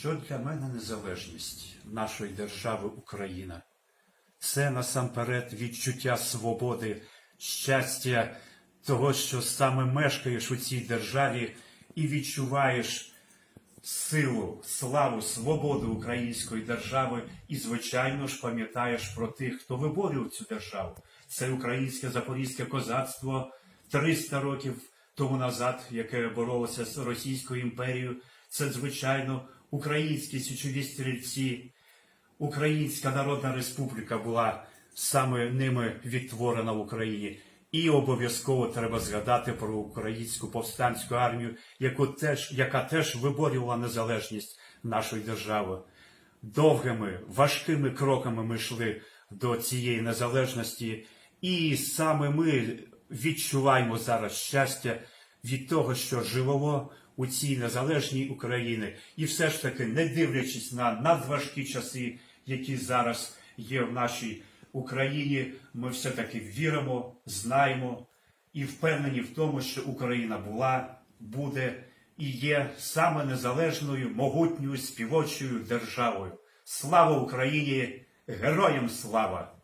Що для мене незалежність нашої держави Україна? Це насамперед відчуття свободи, щастя того, що саме мешкаєш у цій державі і відчуваєш силу, славу, свободу української держави, і, звичайно ж, пам'ятаєш про тих, хто виборював цю державу. Це українське запорізьке козацтво 300 років тому назад, яке боролося з Російською імперією. Це, звичайно, українські січові стрільці. Українська Народна Республіка була саме ними відтворена в Україні. І обов'язково треба згадати про українську повстанську армію, яку теж, яка теж виборювала незалежність нашої держави. Довгими, важкими кроками ми йшли до цієї незалежності, і саме ми відчуваємо зараз щастя від того, що живемо у цій незалежній Україні, і все ж таки, не дивлячись на надважкі часи, які зараз є в нашій Україні, ми все-таки віримо, знаємо і впевнені в тому, що Україна була, буде і є саме незалежною, могутньою співочою державою. Слава Україні! Героям слава!